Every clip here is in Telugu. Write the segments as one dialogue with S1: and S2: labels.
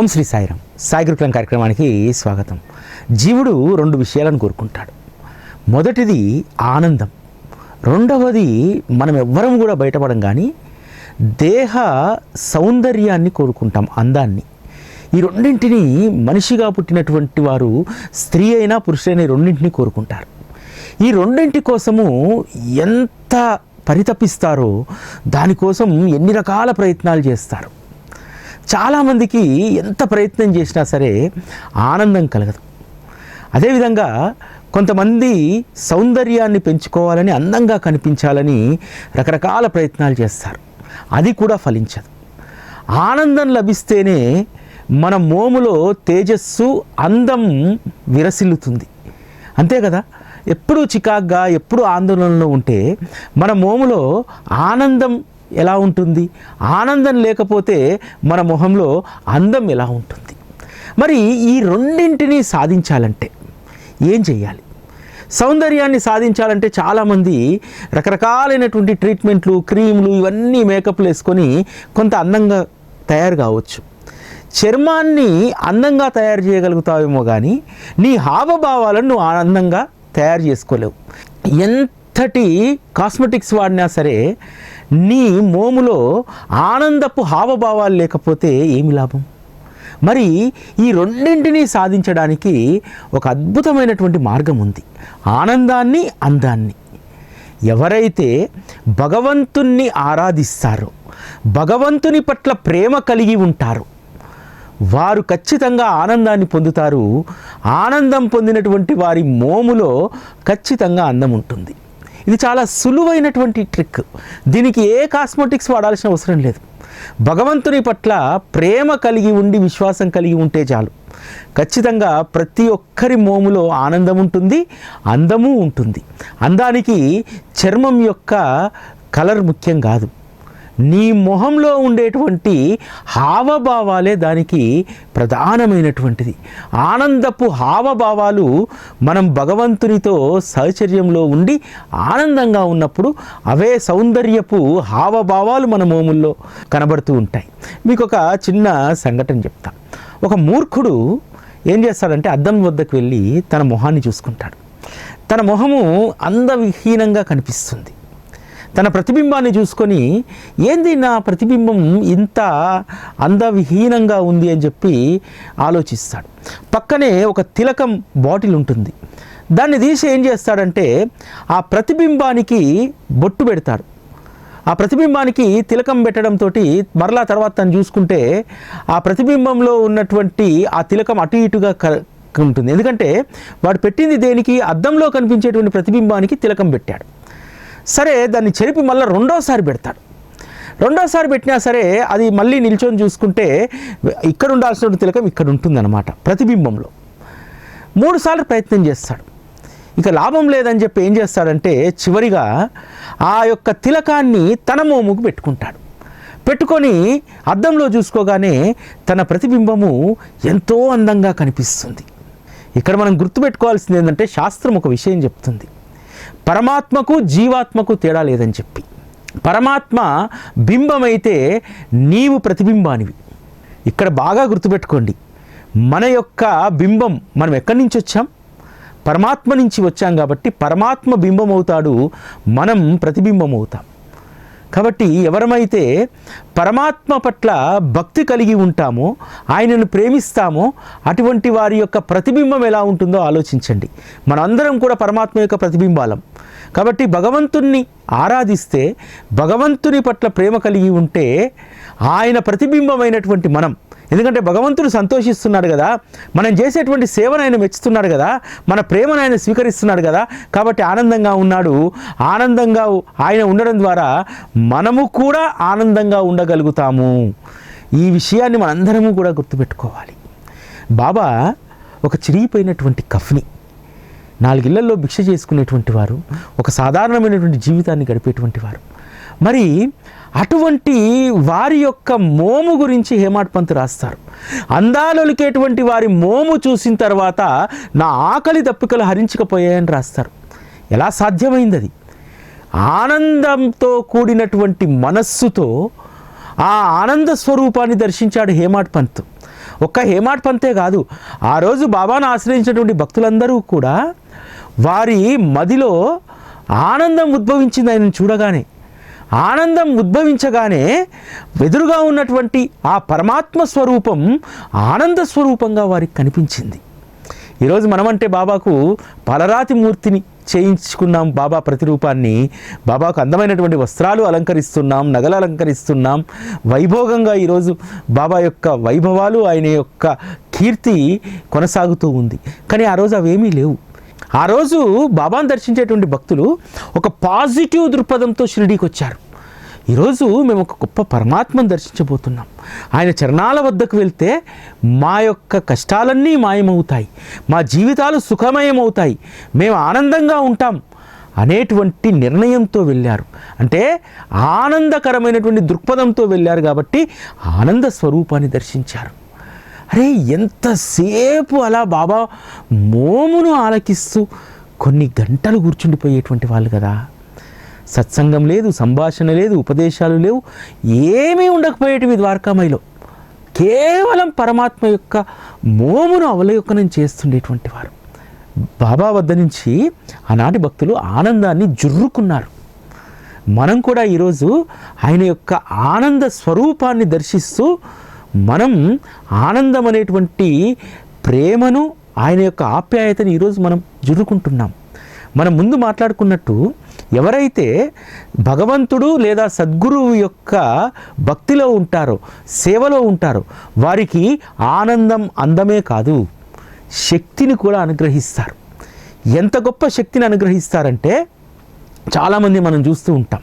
S1: ఓం శ్రీ సాయిరామ్. సాయి గురుకులం కార్యక్రమానికి స్వాగతం. జీవుడు రెండు విషయాలను కోరుకుంటాడు. మొదటిది ఆనందం. రెండవది మనం ఎవ్వరం కూడా బయటపడం కానీ దేహ సౌందర్యాన్ని కోరుకుంటాం అందాన్ని. ఈ రెండింటిని మనిషిగా పుట్టినటువంటి వారు స్త్రీ అయినా పురుషులైన రెండింటిని కోరుకుంటారు. ఈ రెండింటి కోసము ఎంత పరితపిస్తారో దానికోసం ఎన్ని రకాల ప్రయత్నాలు చేస్తారు? చాలామందికి ఎంత ప్రయత్నం చేసినా సరే ఆనందం కలగదు. అదేవిధంగా కొంతమంది సౌందర్యాన్ని పెంచుకోవాలని అందంగా కనిపించాలని రకరకాల ప్రయత్నాలు చేస్తారు. అది కూడా ఫలించదు. ఆనందం లభిస్తేనే మన మోములో తేజస్సు అందం విరసిల్లుతుంది. అంతే కదా? ఎప్పుడూ చికాగ్గా ఎప్పుడు ఆందోళనలో ఉంటే మన మోములో ఆనందం ఎలా ఉంటుంది? ఆనందం లేకపోతే మన మొహంలో అందం ఎలా ఉంటుంది? మరి ఈ రెండింటిని సాధించాలంటే ఏం చేయాలి సౌందర్యాన్ని సాధించాలంటే చాలామంది రకరకాలైనటువంటి ట్రీట్మెంట్లు క్రీములు ఇవన్నీ మేకప్లు వేసుకొని కొంత అందంగా తయారు కావచ్చు. చర్మాన్ని అందంగా తయారు చేయగలుగుతావేమో కానీ నీ హావభావాలను నువ్వు ఆనందంగా తయారు చేసుకోలేవు. ఎంతటి కాస్మెటిక్స్ వాడినా సరే నీ మోములో ఆనందపు హావభావాలు లేకపోతే ఏమి లాభం? మరి ఈ రెండింటినీ సాధించడానికి ఒక అద్భుతమైనటువంటి మార్గం ఉంది. ఆనందాన్ని అందాన్ని. ఎవరైతే భగవంతుణ్ణి ఆరాధిస్తారో భగవంతుని పట్ల ప్రేమ కలిగి ఉంటారో వారు ఖచ్చితంగా ఆనందాన్ని పొందుతారు. ఆనందం పొందినటువంటి వారి మోములో ఖచ్చితంగా అందం ఉంటుంది. ఇది చాలా సులువైనటువంటి ట్రిక్ దీనికి ఏ కాస్మెటిక్స్ వాడాల్సిన అవసరం లేదు. భగవంతుని పట్ల ప్రేమ కలిగి ఉండి విశ్వాసం కలిగి ఉంటే చాలు. ఖచ్చితంగా ప్రతి ఒక్కరి మోములో ఆనందం ఉంటుంది అందము ఉంటుంది. అందానికి చర్మం యొక్క కలర్ ముఖ్యం కాదు. నీ మొహంలో ఉండేటువంటి హావభావాలే దానికి ప్రధానమైనటువంటిది. ఆనందపు హావభావాలు మనం భగవంతునితో సహచర్యంలో ఉండి ఆనందంగా ఉన్నప్పుడు అవే సౌందర్యపు హావభావాలు మన మోముల్లో కనబడుతూ ఉంటాయి. మీకు ఒక చిన్న సంఘటన చెప్తా. ఒక మూర్ఖుడు ఏం చేస్తాడంటే అద్దం వద్దకు వెళ్ళి తన మొహాన్ని చూసుకుంటాడు. తన మొహము అందవిహీనంగా కనిపిస్తుంది. తన ప్రతిబింబాన్ని చూసుకొని ఏంది నా ప్రతిబింబం ఇంత అందవిహీనంగా ఉంది అని చెప్పి ఆలోచిస్తాడు. పక్కనే ఒక తిలకం బాటిల్ ఉంటుంది. దాన్ని తీసి ఏం చేస్తాడంటే ఆ ప్రతిబింబానికి బొట్టు పెడతాడు. ఆ ప్రతిబింబానికి తిలకం పెట్టడంతో మరలా తర్వాత తను చూసుకుంటే ఆ ప్రతిబింబంలో ఉన్నటువంటి ఆ తిలకం అటు ఇటుగా క ఉంటుంది. ఎందుకంటే వాడు పెట్టింది దేనికి? అద్దంలో కనిపించేటువంటి ప్రతిబింబానికి తిలకం పెట్టాడు. సరే దాన్ని చెరిపి మళ్ళీ రెండోసారి పెడతాడు. రెండోసారి పెట్టినా సరే అది మళ్ళీ నిల్చొని చూసుకుంటే ఇక్కడ ఉండాల్సిన తిలకం ఇక్కడ ఉంటుందన్నమాట ప్రతిబింబంలో. మూడుసార్లు ప్రయత్నం చేస్తాడు. ఇక లాభం లేదని చెప్పి ఏం చేస్తాడంటే చివరిగా ఆ యొక్క తిలకాన్ని తన మోముకు పెట్టుకుంటాడు. పెట్టుకొని అద్దంలో చూసుకోగానే తన ప్రతిబింబము ఎంతో అందంగా కనిపిస్తుంది. ఇక్కడ మనం గుర్తుపెట్టుకోవాల్సింది ఏంటంటే శాస్త్రం ఒక విషయం చెప్తుంది. పరమాత్మకు జీవాత్మకు తేడా లేదని చెప్పి. పరమాత్మ బింబమైతే నీవు ప్రతిబింబానివి. ఇక్కడ బాగా గుర్తుపెట్టుకోండి. మన యొక్క బింబం మనం ఎక్కడి నుంచి వచ్చాం? పరమాత్మ నుంచి వచ్చాం కాబట్టి పరమాత్మ బింబం అవుతాడు మనం ప్రతిబింబం అవుతాం కాబట్టి ఎవరమైతే పరమాత్మ పట్ల భక్తి కలిగి ఉంటామో ఆయనను ప్రేమిస్తామో అటువంటి వారి యొక్క ప్రతిబింబం ఎలా ఉంటుందో ఆలోచించండి. మనందరం కూడా పరమాత్మ యొక్క ప్రతిబింబాలం. కాబట్టి భగవంతుణ్ణి ఆరాధిస్తే భగవంతుని పట్ల ప్రేమ కలిగి ఉంటే ఆయన ప్రతిబింబమైనటువంటి మనం ఎందుకంటే భగవంతుడు సంతోషిస్తున్నాడు కదా. మనం చేసేటువంటి సేవను ఆయన మెచ్చుతున్నాడు కదా. మన ప్రేమను ఆయన స్వీకరిస్తున్నాడు కదా. కాబట్టి ఆనందంగా ఉన్నాడు. ఆనందంగా ఆయన ఉండడం ద్వారా మనము కూడా ఆనందంగా ఉండగలుగుతాము. ఈ విషయాన్ని మనందరము కూడా గుర్తుపెట్టుకోవాలి. బాబా ఒక చిరిగిపోయినటువంటి కఫ్ని నాలుగిళ్ళలో భిక్ష చేసుకునేటువంటి వారు ఒక సాధారణమైనటువంటి జీవితాన్ని గడిపేటువంటి వారు. మరి అటువంటి వారి యొక్క మోము గురించి హేమాడ్ పంత్ రాస్తారు. అందాలొలికేటువంటి వారి మోము చూసిన తర్వాత నా ఆకలి దప్పికలు హరించకపోయాయని రాస్తారు. ఎలా సాధ్యమైంది అది ఆనందంతో కూడినటువంటి మనస్సుతో ఆ ఆనంద స్వరూపాన్ని దర్శించాడు హేమాడ్ పంత్. ఒక్క హేమాడ్ పంతే కాదు ఆ రోజు బాబాను ఆశ్రయించినటువంటి భక్తులందరూ కూడా వారి మదిలో ఆనందం ఉద్భవించింది ఆయన చూడగానే. ఆనందం ఉద్భవించగానే ఎదురుగా ఉన్నటువంటి ఆ పరమాత్మ స్వరూపం ఆనంద స్వరూపంగా వారికి కనిపించింది. ఈరోజు మనమంటే బాబాకు పలరాతి మూర్తిని చేయించుకున్నాం బాబా ప్రతిరూపాన్ని. బాబాకు అందమైనటువంటి వస్త్రాలు అలంకరిస్తున్నాం నగలు అలంకరిస్తున్నాం. వైభోగంగా ఈరోజు బాబా యొక్క వైభవాలు ఆయన యొక్క కీర్తి కొనసాగుతూ ఉంది. కానీ ఆ రోజు అవేమీ లేవు. ఆ రోజు బాబాను దర్శించేటువంటి భక్తులు ఒక పాజిటివ్ దృక్పథంతో షిరిడీకి వచ్చారు. ఈరోజు మేము ఒక గొప్ప పరమాత్మను దర్శించబోతున్నాం. ఆయన చరణాల వద్దకు వెళ్తే మా యొక్క కష్టాలన్నీ మాయమవుతాయి. మా జీవితాలు సుఖమయమవుతాయి. మేము ఆనందంగా ఉంటాం అనేటువంటి నిర్ణయంతో వెళ్ళారు. అంటే ఆనందకరమైనటువంటి దృక్పథంతో వెళ్ళారు కాబట్టి ఆనంద స్వరూపాన్ని దర్శించారు. అరే ఎంతసేపు అలా బాబా మోమును ఆలకిస్తూ కొన్ని గంటలు కూర్చుండిపోయేటువంటి వాళ్ళు కదా. సత్సంగం లేదు సంభాషణ లేదు ఉపదేశాలు లేవు ఏమీ ఉండకపోయేటివి ద్వారకామయిలో. కేవలం పరమాత్మ యొక్క మోమును అవలోకనం చేస్తుండేటువంటి వారు. బాబా వద్ద నుంచి ఆనాటి భక్తులు ఆనందాన్ని జుర్రుకున్నారు. మనం కూడా ఈరోజు ఆయన యొక్క ఆనంద స్వరూపాన్ని దర్శిస్తూ మనం ఆనందం అనేటువంటి ప్రేమను ఆయన యొక్క ఆప్యాయతని ఈరోజు మనం జుర్రుకుంటున్నాం మనం ముందు మాట్లాడుకున్నట్టు ఎవరైతే భగవంతుడు లేదా సద్గురువు యొక్క భక్తిలో ఉంటారో సేవలో ఉంటారో వారికి ఆనందం అందమే కాదు శక్తిని కూడా అనుగ్రహిస్తారు. ఎంత గొప్ప శక్తిని అనుగ్రహిస్తారంటే చాలామంది మనం చూస్తూ ఉంటాం.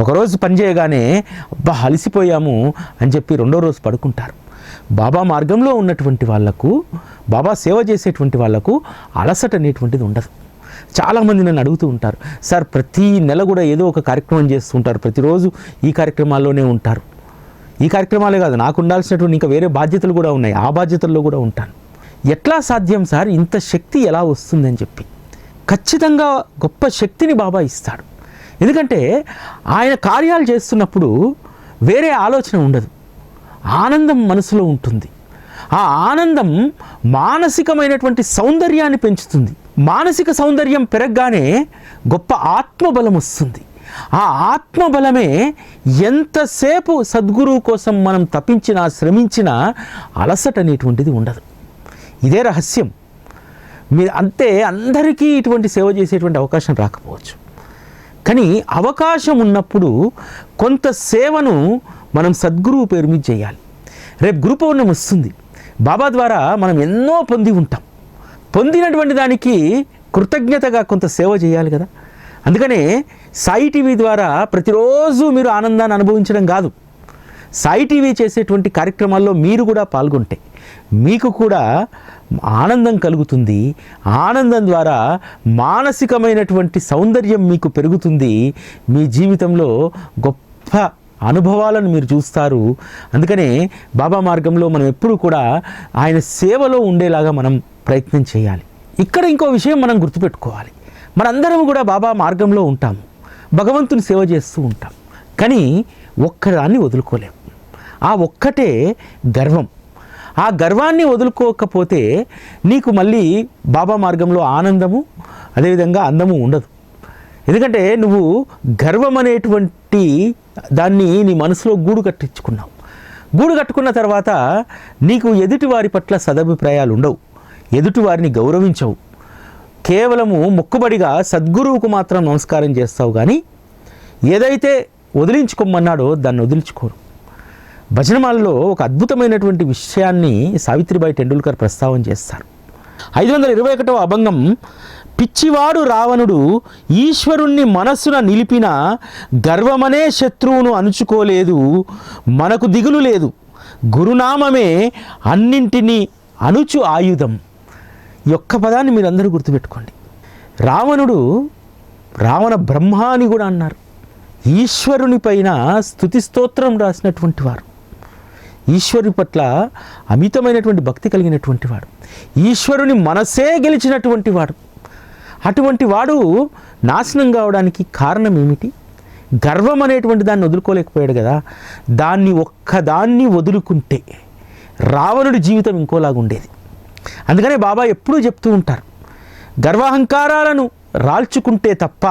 S1: ఒకరోజు పని చేయగానే అబ్బా అలసిపోయాము అని చెప్పి రెండో రోజు పడుకుంటారు. బాబా మార్గంలో ఉన్నటువంటి వాళ్ళకు బాబా సేవ చేసేటువంటి వాళ్ళకు అలసట అనేటువంటిది ఉండదు. చాలామంది నన్ను అడుగుతూ ఉంటారు సార్ ప్రతి నెల కూడా ఏదో ఒక కార్యక్రమం చేస్తూ ఉంటారు ప్రతిరోజు ఈ కార్యక్రమాల్లోనే ఉంటారు. ఈ కార్యక్రమాలే కాదు నాకు ఉండాల్సినటువంటి ఇంకా వేరే బాధ్యతలు కూడా ఉన్నాయి ఆ బాధ్యతల్లో కూడా ఉంటాను. ఎట్లా సాధ్యం సార్? ఇంత శక్తి ఎలా వస్తుందని చెప్పి. ఖచ్చితంగా గొప్ప శక్తిని బాబా ఇస్తాడు. ఎందుకంటే ఆయన కార్యాలు చేస్తున్నప్పుడు వేరే ఆలోచన ఉండదు. ఆనందం మనసులో ఉంటుంది. ఆ ఆనందం మానసికమైనటువంటి సౌందర్యాన్ని పెంచుతుంది. మానసిక సౌందర్యం పెరగగానే గొప్ప ఆత్మబలం వస్తుంది. ఆ ఆత్మబలమే ఎంతసేపు సద్గురువు కోసం మనం తప్పించినా శ్రమించినా అలసట అనేటువంటిది ఉండదు. ఇదే రహస్యం. మీరు అంతే అందరికీ ఇటువంటి సేవ చేసేటువంటి అవకాశం రాకపోవచ్చు. కానీ అవకాశం ఉన్నప్పుడు కొంత సేవను మనం సద్గురువు పేరు మీద చేయాలి. రేపు గురు పౌర్ణమి వస్తుంది. బాబా ద్వారా మనం ఎన్నో పొంది ఉంటాం. పొందినటువంటి దానికి కృతజ్ఞతగా కొంత సేవ చేయాలి కదా. అందుకనే సాయి టీవీ ద్వారా ప్రతిరోజు మీరు ఆనందాన్ని అనుభవించడం కాదు. సాయి టీవీ చేసేటువంటి కార్యక్రమాల్లో మీరు కూడా పాల్గొంటే మీకు కూడా ఆనందం కలుగుతుంది. ఆనందం ద్వారా మానసికమైనటువంటి సౌందర్యం మీకు పెరుగుతుంది. మీ జీవితంలో గొప్ప అనుభవాలను మీరు చూస్తారు. అందుకనే బాబా మార్గంలో మనం ఎప్పుడూ కూడా ఆయన సేవలో ఉండేలాగా మనం ప్రయత్నం చేయాలి. ఇక్కడ ఇంకో విషయం మనం గుర్తుపెట్టుకోవాలి. మనందరం కూడా బాబా మార్గంలో ఉంటాము. భగవంతుని సేవ చేస్తూ ఉంటాం. కానీ ఒక్కదాన్ని వదులుకోలేము ఆ ఒక్కటే గర్వం. ఆ గర్వాన్ని వదులుకోకపోతే నీకు మళ్ళీ బాబా మార్గంలో ఆనందము అదేవిధంగా అందము ఉండదు. ఎందుకంటే నువ్వు గర్వం అనేటువంటి దాన్ని నీ మనసులో గూడు కట్టించుకున్నావు. గూడు కట్టుకున్న తర్వాత నీకు ఎదుటి వారి పట్ల సదభిప్రాయాలు ఉండవు. ఎదుటి వారిని గౌరవించవు. కేవలము మొక్కుబడిగా సద్గురువుకు మాత్రం నమస్కారం చేస్తావు కానీ ఏదైతే వదిలించుకోమన్నాడో దాన్ని వదిలించుకోరు. భజనమాలలో ఒక అద్భుతమైనటువంటి విషయాన్ని సావిత్రిబాయి టెండూల్కర్ ప్రస్తావన చేస్తారు. ఐదు వందల ఇరవై ఒకటవ అభంగం పిచ్చివాడు రావణుడు ఈశ్వరుణ్ణి మనస్సున నిలిపిన గర్వమనే శత్రువును అణుచుకోలేదు మనకు దిగులు లేదు గురునామమే అన్నింటినీ అణుచు ఆయుధం. ఈ ఒక్క పదాన్ని మీరందరూ గుర్తుపెట్టుకోండి. రావణుడు రావణ బ్రహ్మ అని కూడా అన్నారు. ఈశ్వరుని పైన స్థుతి స్తోత్రం రాసినటువంటి వారు. ఈశ్వరుని పట్ల అమితమైనటువంటి భక్తి కలిగినటువంటి వాడు. ఈశ్వరుని మనసే గెలిచినటువంటి వాడు. అటువంటి వాడు నాశనం కావడానికి కారణం ఏమిటి? గర్వం అనేటువంటి దాన్ని వదులుకోలేకపోయాడు కదా. దాన్ని ఒక్కదాన్ని వదులుకుంటే రావణుడి జీవితం ఇంకోలాగా ఉండేది. అందుకనే బాబా ఎప్పుడూ చెప్తూ ఉంటారు గర్వాహంకారాలను రాల్చుకుంటే తప్ప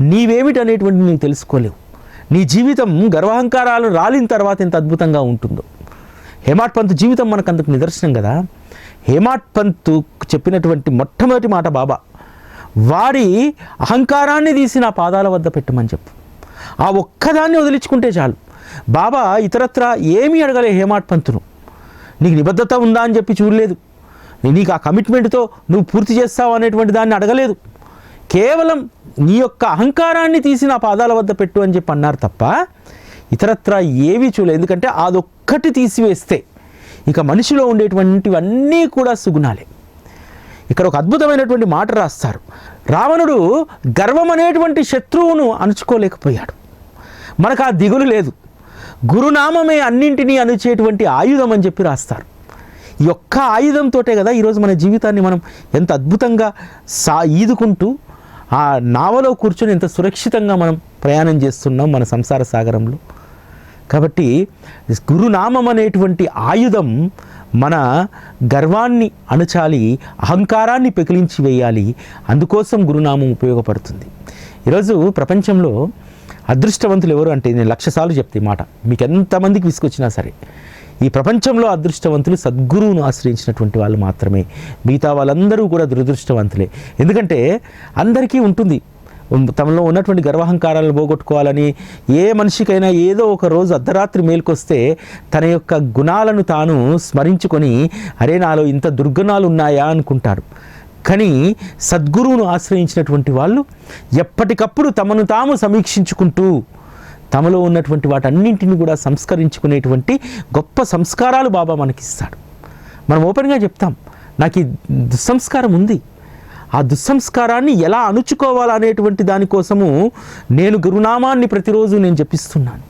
S1: నీవేమిటి అనేటువంటి నీవు తెలుసుకోలేవు. నీ జీవితం గర్వహంకారాలు రాలిన తర్వాత ఎంత అద్భుతంగా ఉంటుందో. హేమాట్ పంత్ జీవితం మనకు అందుకు నిదర్శనం కదా? హేమాట్ పంత్ చెప్పినటువంటి మొట్టమొదటి మాట బాబా వాడి అహంకారాన్ని తీసి నా పాదాల వద్ద పెట్టమని చెప్పు. ఆ ఒక్కదాన్ని వదిలించుకుంటే చాలు. బాబా ఇతరత్ర ఏమీ అడగలే హేమాట్ పంతును. నీకు నిబద్ధత ఉందా అని చెప్పి చూడలేదు. నీకు ఆ కమిట్మెంట్తో నువ్వు పూర్తి చేస్తావు అనేటువంటి దాన్ని అడగలేదు. కేవలం నీ యొక్క అహంకారాన్ని తీసి నా పాదాల వద్ద పెట్టు అని చెప్పి అన్నారు తప్ప ఇతరత్ర ఏవి చూడలేదు. ఎందుకంటే అదొక్కటి తీసివేస్తే ఇక మనిషిలో ఉండేటువంటివన్నీ కూడా సుగుణాలే. ఇక్కడ ఒక అద్భుతమైనటువంటి మాట రాస్తారు. రావణుడు గర్వం అనేటువంటి శత్రువును అణుచుకోలేకపోయాడు. మనకు ఆ దిగులు లేదు. గురునామమే అన్నింటినీ అణుచేటువంటి ఆయుధం అని చెప్పి రాస్తారు. ఈ ఒక్క ఆయుధంతోటే కదా ఈరోజు మన జీవితాన్ని మనం ఎంత అద్భుతంగా సా ఈదుకుంటూ ఆ నావలో కూర్చొని ఎంత సురక్షితంగా మనం ప్రయాణం చేస్తున్నాం మన సంసార సాగరంలో. కాబట్టి గురునామం అనేటువంటి ఆయుధం మన గర్వాన్ని అణచాలి అహంకారాన్ని పెకిలించి వేయాలి. అందుకోసం గురునామం ఉపయోగపడుతుంది. ఈరోజు ప్రపంచంలో అదృష్టవంతులు ఎవరు అంటే నేను లక్ష సార్లు చెప్తే మాట. మీకు ఎంతమందికి విసుకొచ్చినా సరే. ఈ ప్రపంచంలో అదృష్టవంతులు సద్గురువును ఆశ్రయించినటువంటి వాళ్ళు మాత్రమే. మిగతా వాళ్ళందరూ కూడా దురదృష్టవంతులే. ఎందుకంటే అందరికీ ఉంటుంది. తమలో ఉన్నటువంటి గర్వహంకారాలను పోగొట్టుకోవాలని ఏ మనిషికైనా ఏదో ఒక రోజు అర్ధరాత్రి మేలుకొస్తే తన యొక్క గుణాలను తాను స్మరించుకొని అరే నాలో ఇంత దుర్గుణాలు ఉన్నాయా అనుకుంటాడు కానీ సద్గురువును ఆశ్రయించినటువంటి వాళ్ళు ఎప్పటికప్పుడు తమను తాము సమీక్షించుకుంటూ తమలో ఉన్నటువంటి వాటన్నింటిని కూడా సంస్కరించుకునేటువంటి గొప్ప సంస్కారాలు బాబా మనకిస్తాడు. మనం ఓపెన్గా చెప్తాం నాకు ఈ దుస్సంస్కారం ఉంది. ఆ దుస్సంస్కారాన్ని ఎలా అణుచుకోవాలనేటువంటి దానికోసము నేను గురునామాన్ని ప్రతిరోజు నేను జపిస్తున్నాను.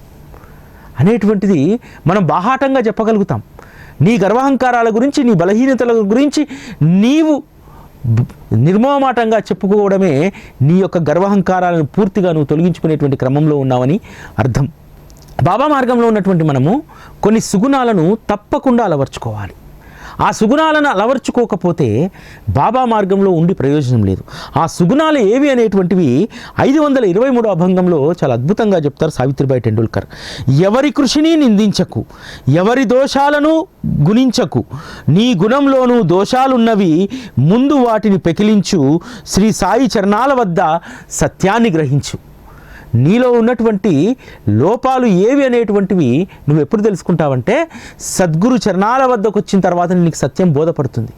S1: అనేటువంటిది మనం బాహాటంగా చెప్పగలుగుతాం. నీ గర్వహంకారాల గురించి నీ బలహీనతల గురించి నీవు నిర్మోమాటంగా చెప్పుకోవడమే నీ యొక్క గర్వహంకారాలను పూర్తిగా నువ్వు తొలగించుకునేటువంటి క్రమంలో ఉన్నావని అర్థం. బాబా మార్గంలో ఉన్నటువంటి మనము కొన్ని సుగుణాలను తప్పకుండా అలవర్చుకోవాలి. ఆ సుగుణాలను అలవర్చుకోకపోతే బాబా మార్గంలో ఉండి ప్రయోజనం లేదు. ఆ సుగుణాలు ఏవి అనేటువంటివి ఐదు వందల ఇరవై మూడు అభంగంలో చాలా అద్భుతంగా చెప్తారు సావిత్రిబాయి టెండూల్కర్. ఎవరి కృషిని నిందించకు ఎవరి దోషాలను గుణించకు నీ గుణంలోనూ దోషాలున్నవి ముందు వాటిని పెకిలించు శ్రీ సాయి చరణాల వద్ద సత్యాన్ని గ్రహించు. నీలో ఉన్నటువంటి లోపాలు ఏవి అనేటువంటివి నువ్వు ఎప్పుడు తెలుసుకుంటావంటే సద్గురు చరణాల వద్దకు వచ్చిన తర్వాత నీకు సత్యం బోధపడుతుంది.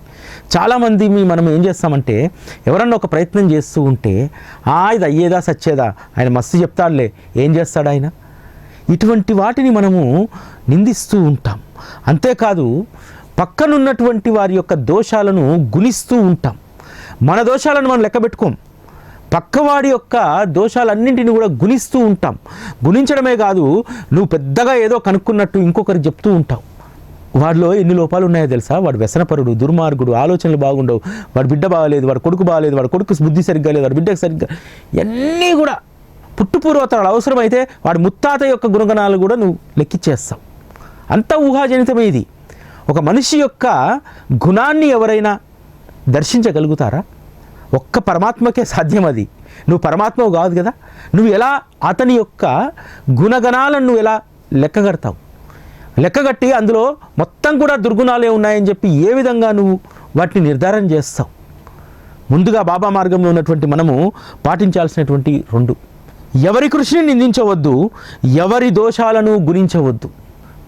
S1: చాలామంది మీ మనం ఏం చేస్తామంటే ఎవరన్నా ఒక ప్రయత్నం చేస్తూ ఉంటే ఆ ఇది అయ్యేదా సచ్చేదా? ఆయన మస్తు చెప్తాడులే. ఏం చేస్తాడు ఆయన? ఇటువంటి వాటిని మనము నిందిస్తూ ఉంటాం. అంతేకాదు పక్కనున్నటువంటి వారి యొక్క దోషాలను గుణిస్తూ ఉంటాం. మన దోషాలను మనం లెక్క పెట్టుకోం. పక్కవాడి యొక్క దోషాలన్నింటినీ కూడా గుణిస్తూ ఉంటాం. గుణించడమే కాదు నువ్వు పెద్దగా ఏదో కనుక్కున్నట్టు ఇంకొకరికి చెప్తూ ఉంటావు. వాడిలో ఎన్ని లోపాలు ఉన్నాయో తెలుసా? వాడు వ్యసనపరుడు దుర్మార్గుడు ఆలోచనలు బాగుండవు. వాడి బిడ్డ బాగలేదు వాడు కొడుకు బాగలేదు వాడు కొడుకు బుద్ధి సరిగ్గా లేదు వాడు బిడ్డకు సరిగ్గా ఇవన్నీ కూడా పుట్టుపూర్వతరాలు అవసరమైతే వాడి ముత్తాత యొక్క గుణగణాలు కూడా నువ్వు లెక్కిచ్చేస్తావు. అంత ఊహాజనితమే ఇది. ఒక మనిషి యొక్క గుణాన్ని ఎవరైనా దర్శించగలుగుతారా? ఒక్క పరమాత్మకే సాధ్యం అది నువ్వు పరమాత్మవు కాదు కదా? నువ్వు ఎలా అతని యొక్క గుణగణాలను నువ్వు ఎలా లెక్కగడతావు? లెక్కగట్టి అందులో మొత్తం కూడా దుర్గుణాలే ఉన్నాయని చెప్పి ఏ విధంగా నువ్వు వాటిని నిర్ధారణ చేస్తావు? ముందుగా బాబా మార్గంలో ఉన్నటువంటి మనము పాటించాల్సినటువంటి రెండు. ఎవరి కృషిని నిందించవద్దు ఎవరి దోషాలను గురించవద్దు.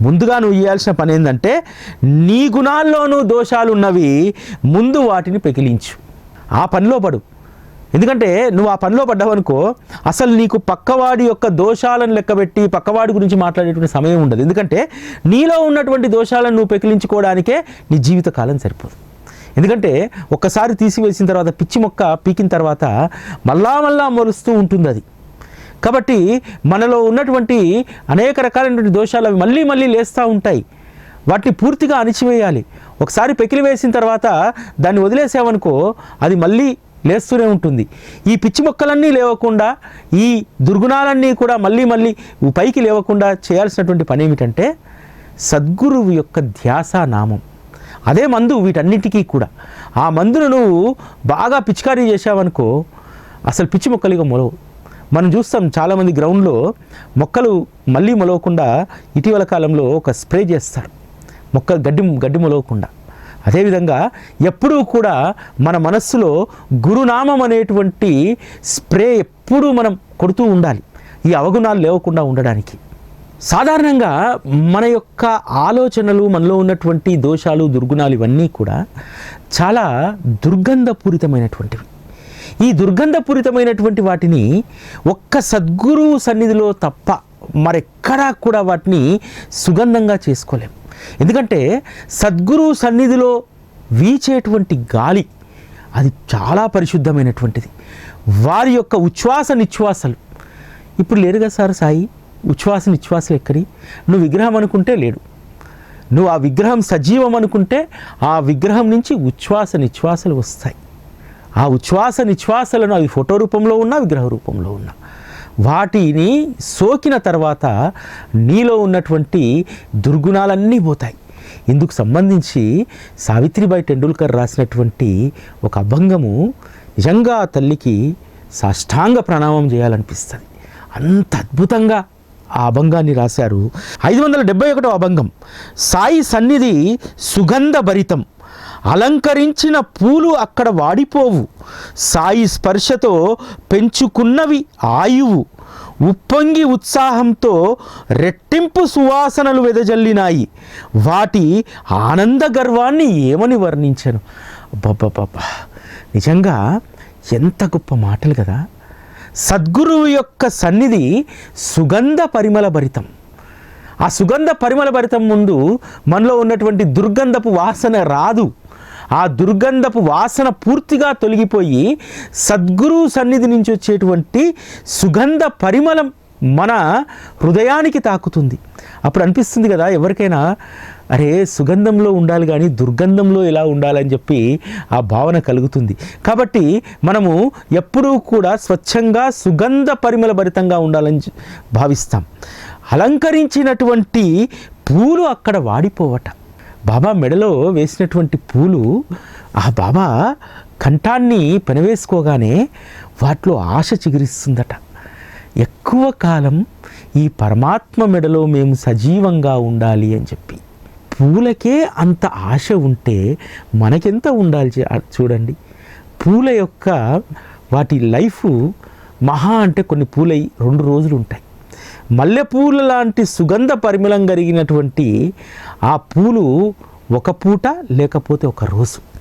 S1: ముందుగా నువ్వు చేయాల్సిన పని ఏంటంటే నీ గుణాల్లోనూ దోషాలు ఉన్నవి ముందు వాటిని పెకిలించు. ఆ పనిలో పడు. ఎందుకంటే నువ్వు ఆ పనిలో పడ్డావనుకో అసలు నీకు పక్కవాడి యొక్క దోషాలను లెక్కబెట్టి పక్కవాడి గురించి మాట్లాడేటువంటి సమయం ఉండదు. ఎందుకంటే నీలో ఉన్నటువంటి దోషాలను నువ్వు పెకిలించుకోవడానికే నీ జీవితకాలం సరిపోదు. ఎందుకంటే ఒక్కసారి తీసివేసిన తర్వాత పిచ్చి మొక్క పీకిన తర్వాత మళ్ళా మళ్ళా మొలుస్తూ ఉంటుంది అది. కాబట్టి మనలో ఉన్నటువంటి అనేక రకాలైనటువంటి దోషాలు అవి మళ్ళీ మళ్ళీ లేస్తూ ఉంటాయి. వాటిని పూర్తిగా అణిచివేయాలి. ఒకసారి పెకిలి వేసిన తర్వాత దాన్ని వదిలేసామనుకో అది మళ్ళీ లేస్తూనే ఉంటుంది. ఈ పిచ్చి మొక్కలన్నీ లేవకుండా ఈ దుర్గుణాలన్నీ కూడా మళ్ళీ మళ్ళీ పైకి లేవకుండా చేయాల్సినటువంటి పని ఏమిటంటే సద్గురువు యొక్క ధ్యాస నామం. అదే మందు వీటన్నిటికీ కూడా. ఆ మందును నువ్వు బాగా పిచికారీ చేసావనుకో అసలు పిచ్చి మొక్కలుగా మొలవు. మనం చూస్తాం చాలామంది గ్రౌండ్లో మొక్కలు మళ్ళీ మొలవకుండా ఇటీవల కాలంలో ఒక స్ప్రే చేస్తారు. మొక్క గడ్డి గడ్డి మొలవకుండా అదేవిధంగా ఎప్పుడూ కూడా మన మనస్సులో గురునామం అనేటువంటి స్ప్రే ఎప్పుడూ మనం కొడుతూ ఉండాలి. ఈ అవగుణాలు లేవకుండా ఉండడానికి. సాధారణంగా మన యొక్క ఆలోచనలు మనలో ఉన్నటువంటి దోషాలు దుర్గుణాలు ఇవన్నీ కూడా చాలా దుర్గంధపూరితమైనటువంటివి. ఈ దుర్గంధపూరితమైనటువంటి వాటిని ఒక్క సద్గురువు సన్నిధిలో తప్ప మరెక్కడా కూడా వాటిని సుగంధంగా చేసుకోలేం. ఎందుకంటే సద్గురు సన్నిధిలో వీచేటువంటి గాలి అది చాలా పరిశుద్ధమైనటువంటిది. వారి యొక్క ఉచ్ఛ్వాస నిశ్వాసలు. ఇప్పుడు లేరుగా సార్ సాయి? ఉచ్ఛ్వాస నిశ్వాసలు ఎక్కడి? నువ్వు విగ్రహం అనుకుంటే లేడు. నువ్వు ఆ విగ్రహం సజీవం అనుకుంటే ఆ విగ్రహం నుంచి ఉచ్ఛ్వాస నిశ్వాసలు వస్తాయి. ఆ ఉచ్ఛ్వాస నిశ్వాసలను అవి ఫోటో రూపంలో ఉన్నా విగ్రహ రూపంలో ఉన్నా. వాటిని సోకిన తర్వాత నీలో ఉన్నటువంటి దుర్గుణాలన్నీ పోతాయి. ఇందుకు సంబంధించి సావిత్రిబాయి టెండూల్కర్ రాసినటువంటి ఒక అభంగము నిజంగా తల్లికి సాష్టాంగ ప్రణామం చేయాలనిపిస్తుంది. అంత అద్భుతంగా ఆ అభంగాన్ని రాశారు. ఐదు వందల డెబ్బై ఒకటో అభంగం. సాయి సన్నిధి సుగంధ భరితం అలంకరించిన పూలు అక్కడ వాడిపోవు. సాయి స్పర్శతో పెంచుకున్నవి ఆయువు. ఉప్పొంగి ఉత్సాహంతో రెట్టింపు సువాసనలు వెదజల్లినాయి. వాటి ఆనంద గర్వాన్ని ఏమని వర్ణించను? అబ్బబ్బబ్బబ్బా. నిజంగా ఎంత గొప్ప మాటలు కదా. సద్గురువు యొక్క సన్నిధి సుగంధ పరిమళ భరితం. ఆ సుగంధ పరిమళ భరితం ముందు మనలో ఉన్నటువంటి దుర్గంధపు వాసన రాదు. ఆ దుర్గంధపు వాసన పూర్తిగా తొలగిపోయి సద్గురు సన్నిధి నుంచి వచ్చేటువంటి సుగంధ పరిమళం మన హృదయానికి తాకుతుంది. అప్పుడు అనిపిస్తుంది కదా ఎవరికైనా అరే సుగంధంలో ఉండాలి కానీ దుర్గంధంలో ఇలా ఉండాలని చెప్పి ఆ భావన కలుగుతుంది. కాబట్టి మనము ఎప్పుడూ కూడా స్వచ్ఛంగా సుగంధ పరిమళ భరితంగా ఉండాలని భావిస్తాం. అలంకరించినటువంటి పూలు అక్కడ వాడిపోవట. బాబా మెడలో వేసినటువంటి పూలు ఆ బాబా కంఠాన్ని పెనవేసుకోగానే వాటిలో ఆశ చిగురిస్తుందట. ఎక్కువ కాలం ఈ పరమాత్మ మెడలో మేము సజీవంగా ఉండాలి అని చెప్పి. పూలకే అంత ఆశ ఉంటే మనకెంత ఉండాలి చూడండి. పూల యొక్క వాటి లైఫ్ మహా అంటే కొన్ని పూలై రెండు రోజులు ఉంటాయి. మల్లెపూల లాంటి సుగంధ పరిమళం కలిగినటువంటి ఆ పూలు ఒక పూట లేకపోతే ఒక రోజు.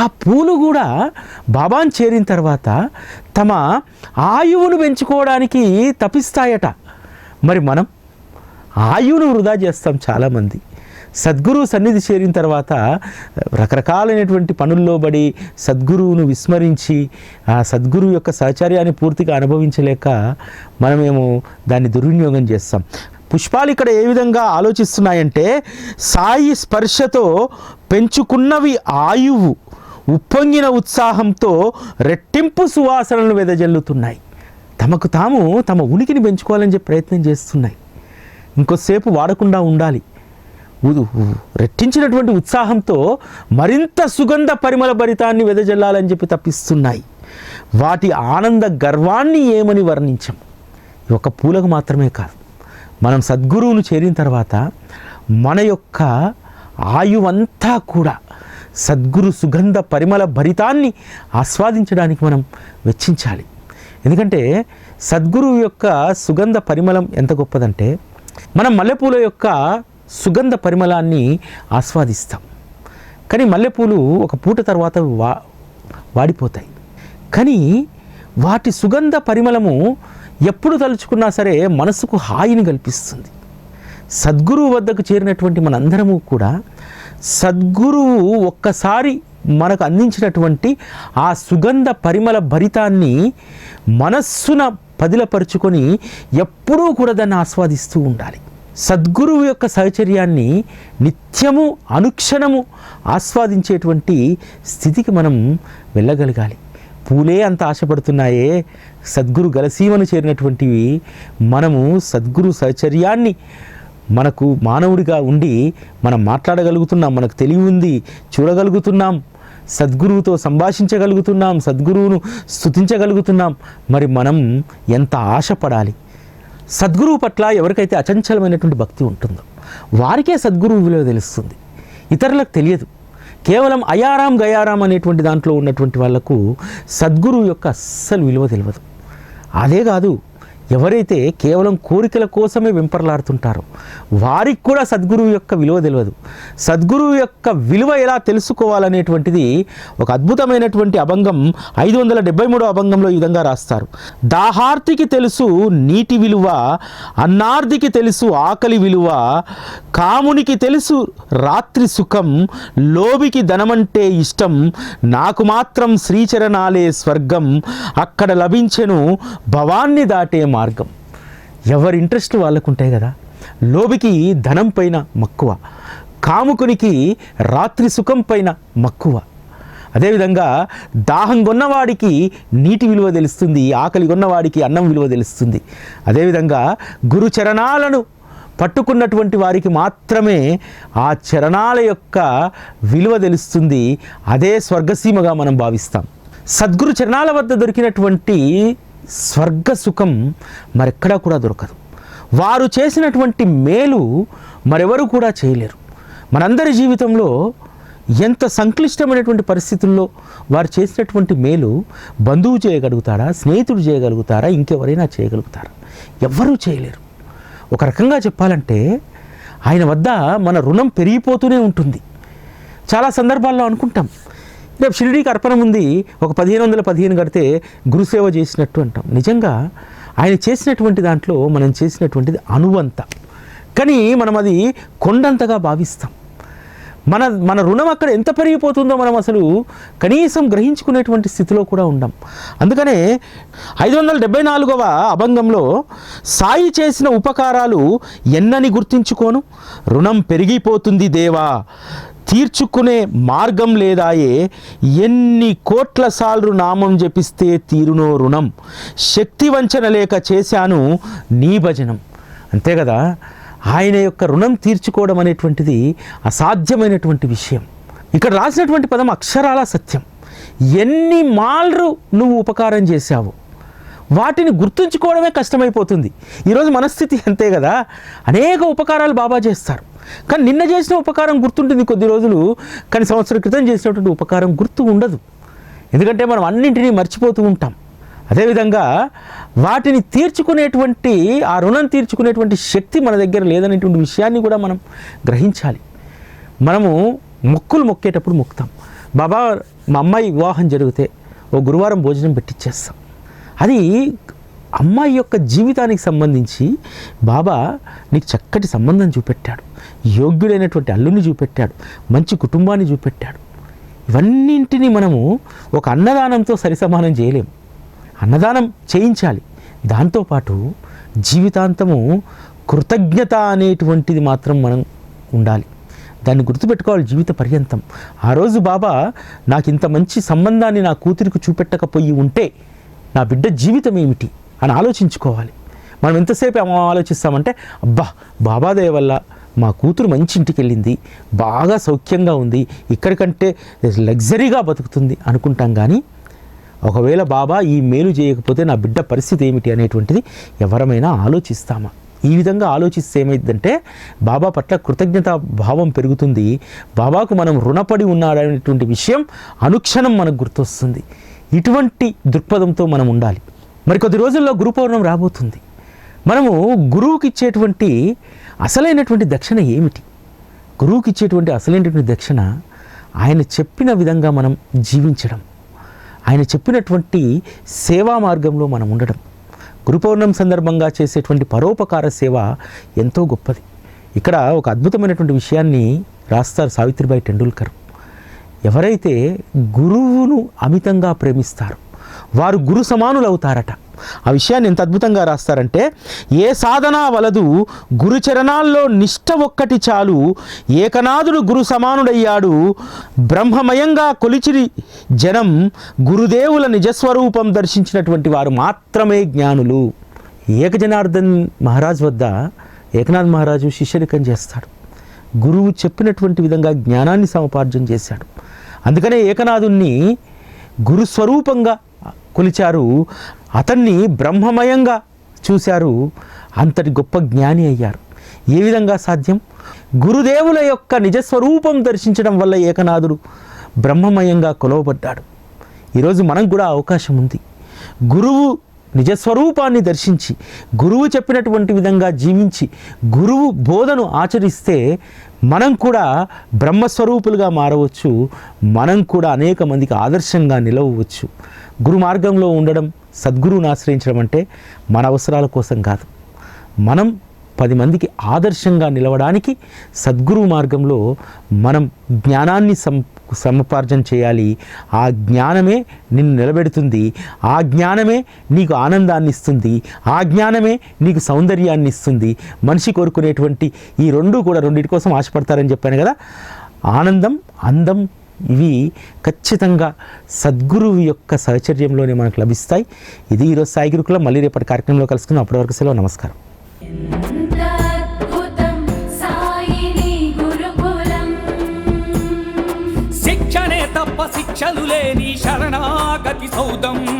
S1: ఆ పూలు కూడా బాబాని చేరిన తర్వాత తమ ఆయువును పెంచుకోవడానికి తపిస్తాయట. మరి మనం ఆయువును వృధా చేస్తాం చాలామంది. సద్గురువు సన్నిధి చేరిన తర్వాత రకరకాలైనటువంటి పనుల్లో పడి సద్గురువును విస్మరించి ఆ సద్గురువు యొక్క సహచర్యాన్ని పూర్తిగా అనుభవించలేక మనమేమో దాన్ని దుర్వినియోగం చేస్తాం. పుష్పాలు ఇక్కడ ఏ విధంగా ఆలోచిస్తున్నాయంటే సాయి స్పర్శతో పెంచుకున్నవి ఆయువు ఉప్పొంగిన ఉత్సాహంతో రెట్టింపు సువాసనలు వెదజల్లుతున్నాయి. తమకు తాము తమ ఉనికిని పెంచుకోవాలని చెప్పి ప్రయత్నం చేస్తున్నాయి. ఇంకోసేపు వాడకుండా ఉండాలి. రెట్టించినటువంటి ఉత్సాహంతో మరింత సుగంధ పరిమళ భరితాన్ని వెదజల్లాలని చెప్పి తప్పిస్తున్నాయి. వాటి ఆనంద గర్వాన్ని ఏమని వర్ణించం? ఒక పూలకు మాత్రమే కాదు. మనం సద్గురువును చేరిన తర్వాత మన యొక్క ఆయువంతా కూడా సద్గురు సుగంధ పరిమళ భరితాన్ని ఆస్వాదించడానికి మనం వెచ్చించాలి. ఎందుకంటే సద్గురువు యొక్క సుగంధ పరిమళం ఎంత గొప్పదంటే మనం మల్లెపూల యొక్క సుగంధ పరిమళాన్ని ఆస్వాదిస్తాం. కానీ మల్లెపూలు ఒక పూట తర్వాత వా వాడిపోతాయి. కానీ వాటి సుగంధ పరిమళము ఎప్పుడు తలుచుకున్నా సరే మనసుకు హాయిని కల్పిస్తుంది. సద్గురువు వద్దకు చేరినటువంటి మనందరము కూడా సద్గురువు ఒక్కసారి మనకు అందించినటువంటి ఆ సుగంధ పరిమళ భరితాన్ని మనస్సున పదిలపరుచుకొని ఎప్పుడూ కూడా దాన్ని ఆస్వాదిస్తూ ఉండాలి. సద్గురువు యొక్క సహచర్యాన్ని నిత్యము అనుక్షణము ఆస్వాదించేటువంటి స్థితికి మనం వెళ్ళగలగాలి. పూలే అంత ఆశపడుతున్నాయే. సద్గురు గలసీమను చేరినటువంటివి మనము సద్గురు సహచర్యాన్ని మనకు మానవుడిగా ఉండి మనం మాట్లాడగలుగుతున్నాం మనకు తెలివి ఉంది చూడగలుగుతున్నాం సద్గురువుతో సంభాషించగలుగుతున్నాం సద్గురువును స్తుతించగలుగుతున్నాం. మరి మనం ఎంత ఆశపడాలి? సద్గురువు పట్ల ఎవరికైతే అచంచలమైనటువంటి భక్తి ఉంటుందో వారికే సద్గురువు విలువ తెలుస్తుంది. ఇతరులకు తెలియదు. కేవలం అయారాం గయారాం అనేటువంటి దాంట్లో ఉన్నటువంటి వాళ్ళకు సద్గురువు యొక్క అస్సలు విలువ తెలియదు అదే కాదు ఎవరైతే కేవలం కోరికల కోసమే వెంపర్లాడుతుంటారో వారికి కూడా సద్గురువు యొక్క విలువ తెలియదు. సద్గురువు యొక్క విలువ ఎలా తెలుసుకోవాలనేటువంటిది ఒక అద్భుతమైనటువంటి అభంగం ఐదు వందల డెబ్బై మూడో అభంగంలో ఈ విధంగా రాస్తారు. దాహార్తికి తెలుసు నీటి విలువ అన్నార్దికి తెలుసు ఆకలి విలువ కామునికి తెలుసు రాత్రి సుఖం లోబికి ధనమంటే ఇష్టం నాకు మాత్రం శ్రీచరణాలే స్వర్గం అక్కడ లభించెను భవాన్ని దాటే మార్గం. ఎవరి ఇంట్రెస్ట్ వాళ్ళకు ఉంటాయి కదా. లోబికి ధనం పైన మక్కువ. కాముకునికి రాత్రి సుఖం పైన మక్కువ. అదేవిధంగా దాహం కొన్నవాడికి నీటి విలువ తెలుస్తుంది ఆకలి కొన్నవాడికి అన్నం విలువ తెలుస్తుంది. అదేవిధంగా గురు చరణాలను పట్టుకున్నటువంటి వారికి మాత్రమే ఆ చరణాల యొక్క విలువ తెలుస్తుంది. అదే స్వర్గసీమగా మనం భావిస్తాం. సద్గురు చరణాల వద్ద దొరికినటువంటి స్వర్గ సుఖం మరెక్కడా కూడా దొరకదు. వారు చేసినటువంటి మేలు మరెవరు కూడా చేయలేరు. మనందరి జీవితంలో ఎంత సంక్లిష్టమైనటువంటి పరిస్థితుల్లో వారు చేసినటువంటి మేలు బంధువు చేయగలుగుతారా స్నేహితుడు చేయగలుగుతారా ఇంకెవరైనా చేయగలుగుతారా? ఎవ్వరూ చేయలేరు. ఒక రకంగా చెప్పాలంటే ఆయన వద్ద మన రుణం పెరిగిపోతూనే ఉంటుంది. చాలా సందర్భాల్లో అనుకుంటాం రేపు షిరిడీకి అర్పణ ఉంది. ఒక పదిహేను వందల పదిహేను కడితే గురుసేవ చేసినట్టు అంటాం. నిజంగా ఆయన చేసినటువంటి దాంట్లో మనం చేసినటువంటిది అనువంత. కానీ మనం అది కొండంతగా భావిస్తాం. మన మన రుణం అక్కడ ఎంత పెరిగిపోతుందో మనం అసలు కనీసం గ్రహించుకునేటువంటి స్థితిలో కూడా ఉండం. అందుకనే ఐదు వందల డెబ్బై నాలుగవ అభంగంలో సాయి చేసిన ఉపకారాలు ఎన్నని గుర్తించుకోను? రుణం పెరిగిపోతుంది దేవా. తీర్చుకునే మార్గం లేదాయే. ఎన్ని కోట్ల సార్లు నామం జపిస్తే తీరునో రుణం. శక్తి వంచన లేక చేశాను నీ భజనం. అంతే కదా? ఆయన యొక్క రుణం తీర్చుకోవడం అనేటువంటిది అసాధ్యమైనటువంటి విషయం. ఇక్కడ రాసినటువంటి పదం అక్షరాల సత్యం. ఎన్ని మాల్రు నువ్వు ఉపకారం చేశావు? వాటిని గుర్తుంచుకోవడమే కష్టమైపోతుంది. ఈరోజు మనస్థితి అంతే కదా? అనేక ఉపకారాలు బాబా చేస్తారు. కానీ నిన్న చేసిన ఉపకారం గుర్తుంటుంది కొద్ది రోజులు కానీ సంవత్సరం క్రితం చేసినటువంటి ఉపకారం గుర్తు ఉండదు. ఎందుకంటే మనం అన్నింటినీ మర్చిపోతూ ఉంటాం. అదేవిధంగా వాటిని తీర్చుకునేటువంటి ఆ రుణం తీర్చుకునేటువంటి శక్తి మన దగ్గర లేదనేటువంటి విషయాన్ని కూడా మనం గ్రహించాలి. మనము మొక్కులు మొక్కేటప్పుడు మొక్కుతాం. బాబా మా అమ్మాయి వివాహం జరిగితే ఓ గురువారం భోజనం పెట్టిచ్చేస్తాం. అది అమ్మాయి యొక్క జీవితానికి సంబంధించి బాబా నీకు చక్కటి సంబంధం చూపెట్టాడు. యోగ్యుడైనటువంటి అల్లుని చూపెట్టాడు. మంచి కుటుంబాన్ని చూపెట్టాడు. ఇవన్నింటినీ మనము ఒక అన్నదానంతో సరిసమానం చేయలేము అన్నదానం చేయించాలి. దాంతోపాటు జీవితాంతము కృతజ్ఞత అనేటువంటిది మాత్రం మనం ఉండాలి. దాన్ని గుర్తుపెట్టుకోవాలి జీవిత పర్యంతం. ఆ రోజు బాబా నాకు ఇంత మంచి సంబంధాన్ని నా కూతురికి చూపెట్టకపోయి ఉంటే నా బిడ్డ జీవితం ఏమిటి అని ఆలోచించుకోవాలి. మనం ఎంతసేపు ఏమో ఆలోచిస్తామంటే అబ్బా బాబా వల్ల మా కూతురు మంచి ఇంటికి వెళ్ళింది బాగా సౌఖ్యంగా ఉంది ఇక్కడికంటే లగ్జరీగా బతుకుతుంది అనుకుంటాం కానీ ఒకవేళ బాబా ఈ మేలు చేయకపోతే నా బిడ్డ పరిస్థితి ఏమిటి అనేటువంటిది ఎవరమైనా ఆలోచిస్తామా? ఈ విధంగా ఆలోచిస్తే ఏమైందంటే బాబా పట్ల కృతజ్ఞతా భావం పెరుగుతుంది బాబాకు మనం రుణపడి ఉన్నాడనేటువంటి విషయం అనుక్షణం మనకు గుర్తొస్తుంది. ఇటువంటి దృక్పథంతో మనం ఉండాలి. మరి కొద్ది రోజుల్లో గురు పౌర్ణం రాబోతుంది. మనము గురువుకి ఇచ్చేటువంటి అసలైనటువంటి దక్షిణ ఏమిటి? గురువుకి ఇచ్చేటువంటి అసలైనటువంటి దక్షిణ ఆయన చెప్పిన విధంగా మనం జీవించడం. ఆయన చెప్పినటువంటి సేవా మార్గంలో మనం ఉండడం. గురు పౌర్ణం సందర్భంగా చేసేటువంటి పరోపకార సేవ ఎంతో గొప్పది. ఇక్కడ ఒక అద్భుతమైనటువంటి విషయాన్ని రాస్తారు సావిత్రిబాయి టెండూల్కర్. ఎవరైతే గురువును అమితంగా ప్రేమిస్తారు వారు గురు సమానులవుతారట. ఆ విషయాన్ని ఎంత అద్భుతంగా రాస్తారంటే ఏ సాధన వలదు గురు చరణాల్లో నిష్ట ఒక్కటి చాలు ఏకనాథుడు గురు సమానుడయ్యాడు బ్రహ్మమయంగా కొలిచిరి జనం గురుదేవుల నిజస్వరూపం దర్శించినటువంటి వారు మాత్రమే జ్ఞానులు. ఏకజనార్దన్ మహారాజ్ వద్ద ఏకనాథ్ మహారాజు శిష్యరికం చేస్తాడు. గురువు చెప్పినటువంటి విధంగా జ్ఞానాన్ని సముపార్జన చేశాడు. అందుకనే ఏకనాథుణ్ణి గురు స్వరూపంగా కొలిచారు. అతన్ని బ్రహ్మమయంగా చూశారు. అంతటి గొప్ప జ్ఞాని అయ్యారు. ఏ విధంగా సాధ్యం? గురుదేవుల యొక్క నిజస్వరూపం దర్శించడం వల్ల ఏకనాథుడు బ్రహ్మమయంగా కొలవబడ్డాడు. ఈరోజు మనకు కూడా అవకాశం ఉంది. గురువు నిజస్వరూపాన్ని దర్శించి గురువు చెప్పినటువంటి విధంగా జీవించి గురువు బోధను ఆచరిస్తే మనం కూడా బ్రహ్మస్వరూపులుగా మారవచ్చు మనం కూడా అనేక మందికి ఆదర్శంగా నిలవవచ్చు. గురు మార్గంలో ఉండడం సద్గురువుని ఆశ్రయించడం అంటే మన అవసరాల కోసం కాదు. మనం పది మందికి ఆదర్శంగా నిలవడానికి సద్గురు మార్గంలో మనం జ్ఞానాన్ని సం సముపార్జన చేయాలి. ఆ జ్ఞానమే నిన్ను నిలబెడుతుంది. ఆ జ్ఞానమే నీకు ఆనందాన్ని ఇస్తుంది. ఆ జ్ఞానమే నీకు సౌందర్యాన్ని ఇస్తుంది. మనిషి కోరుకునేటువంటి ఈ రెండు కూడా రెండింటి కోసం ఆశపడతారని చెప్పాను కదా. ఆనందం అందం ఇవి ఖచ్చితంగా సద్గురువు యొక్క సహచర్యంలోనే మనకు లభిస్తాయి. ఇది ఈరోజు సాయి గురుకులం. మళ్ళీ రేపటి కార్యక్రమంలో కలుసుకుందాం. అప్పటి వరకు సెలవు. నమస్కారం.
S2: అద్భుతం
S3: తప్ప శిక్షలు లేని శరణాగతి సౌదం.